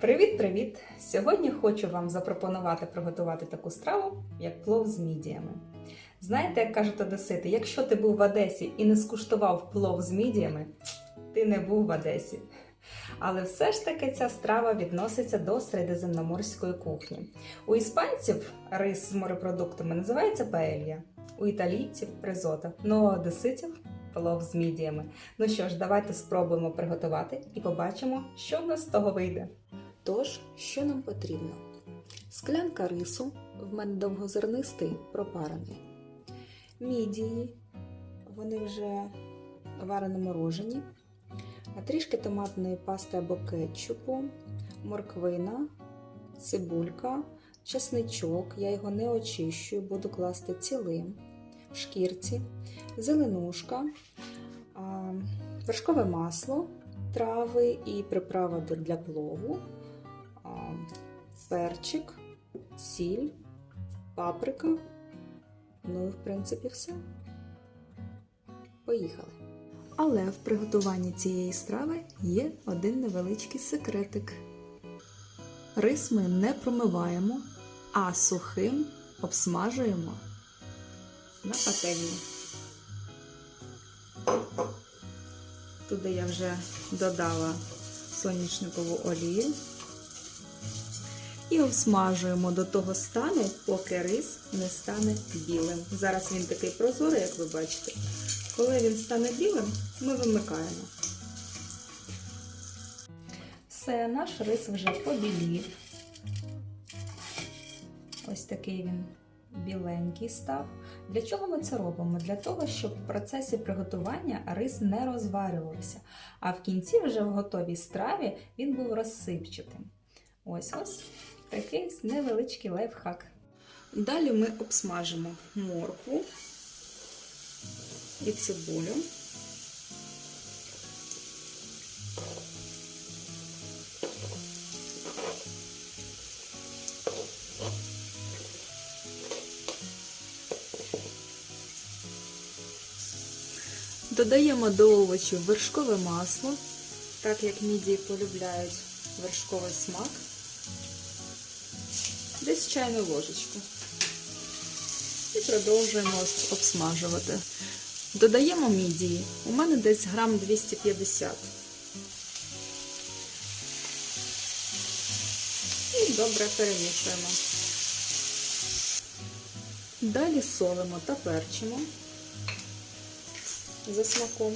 Привіт-привіт! Сьогодні хочу вам запропонувати приготувати таку страву, як плов з мідіями. Знаєте, як кажуть одесити, якщо ти був в Одесі і не скуштував плов з мідіями, ти не був в Одесі. Але все ж таки ця страва відноситься до середземноморської кухні. У іспанців рис з морепродуктами називається паелья, у італійців ризото, ну а одеситів плов з мідіями. Ну що ж, давайте спробуємо приготувати і побачимо, що в нас з того вийде. Тож, що нам потрібно? Склянка рису, в мене довгозернистий пропарений. Мідії, вони вже варено морожені, трішки томатної пасти або кетчупу, морквина, цибулька, чесничок, я його не очищую, буду класти цілим, в шкірці, зеленушка, вершкове масло, трави і приправа для плову перчик, сіль, паприка. Ну і в принципі все. Поїхали. Але в приготуванні цієї страви є один невеличкий секретик. Рис ми не промиваємо, а сухим обсмажуємо на пательні. Туди я вже додала соняшникову олію і обсмажуємо до того стану, поки рис не стане білим. Зараз він такий прозорий, як ви бачите. Коли він стане білим, ми вимикаємо. Все, наш рис вже побілів. Ось такий він біленький став. Для чого ми це робимо? Для того, щоб в процесі приготування рис не розварювався, а в кінці, вже в готовій страві, він був розсипчатим. Ось ось такий невеличкий лайфхак. Далі ми обсмажимо моркву і цибулю. Додаємо до овочів вершкове масло, так як мідії полюбляють вершковий смак. Десь чайну ложечку. І продовжуємо обсмажувати. Додаємо мідії. У мене десь грам 250. І добре перемішуємо. Далі солимо та перчимо за смаком.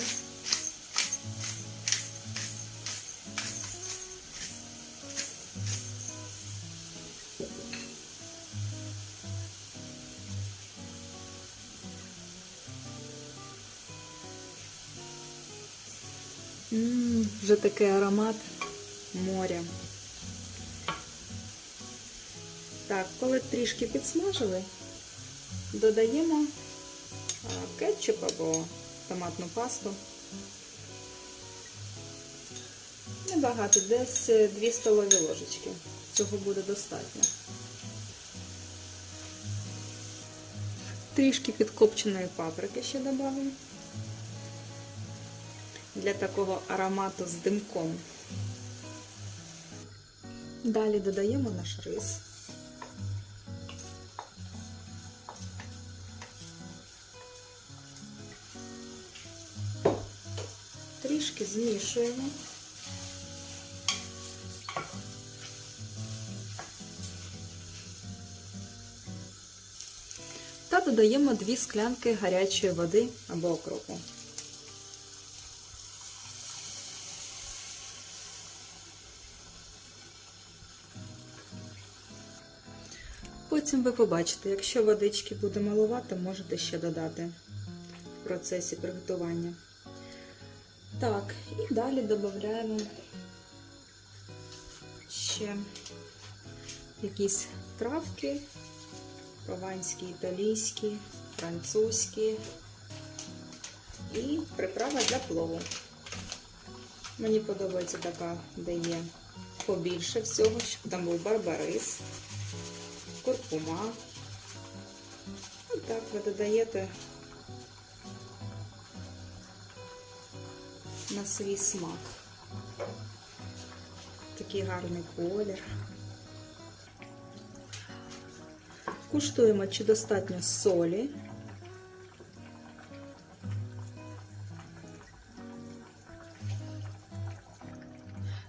Вже такий аромат моря. Так, коли трішки підсмажили, додаємо кетчуп або томатну пасту. Небагато, десь 2 столові ложечки. Цього буде достатньо. Трішки підкопченої паприки ще додамо. Для такого аромату з димком. Далі додаємо наш рис. Трішки змішуємо. Та додаємо 2 склянки гарячої води або окропу. Потім ви побачите, якщо водички буде малувати, можете ще додати в процесі приготування. Так, і далі додаємо ще якісь травки, прованські, італійські, французькі і приправа для плову. Мені подобається така, де є побільше всього, щоб там був барбарис, куркума. І так ви додаєте на свій смак. Такий гарний колір. Куштуємо, чи достатньо солі.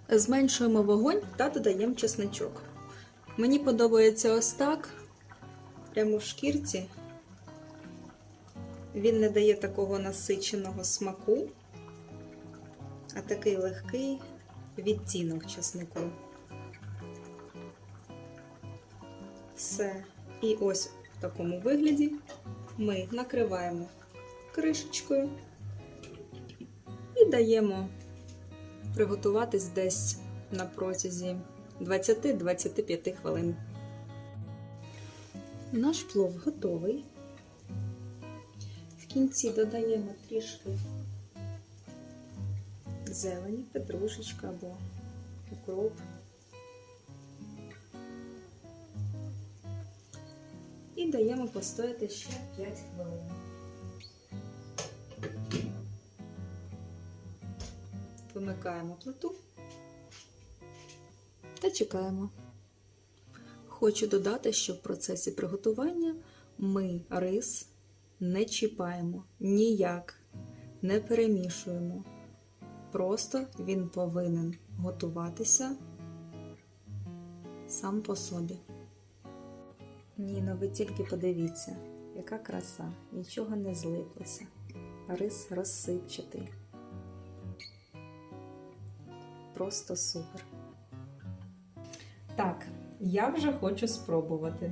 Зменшуємо вогонь та додаємо чесничок. Мені подобається ось так, прямо в шкірці. Він не дає такого насиченого смаку, а такий легкий відтінок чеснику. Все. І ось в такому вигляді ми накриваємо кришечкою і даємо приготуватись десь на протязі 20-25 хвилин. Наш плов готовий. В кінці додаємо трішки зелені, петрушечка або укроп. І даємо постояти ще 5 хвилин. Вимикаємо плиту та чекаємо. Хочу додати, що в процесі приготування ми рис не чіпаємо ніяк, не перемішуємо. Просто він повинен готуватися сам по собі. Ніно, ви тільки подивіться, яка краса, нічого не злиплося. Рис розсипчатий. Просто супер. Так, я вже хочу спробувати.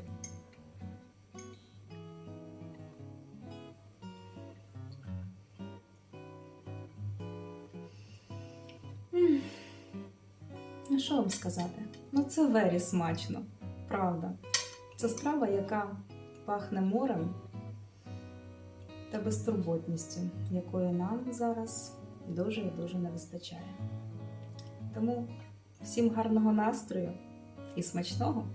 Ну, що вам сказати? Ну, це вері смачно, правда. Це страва, яка пахне морем та безтурботністю, якої нам зараз дуже і дуже не вистачає. Тому всім гарного настрою і смачного!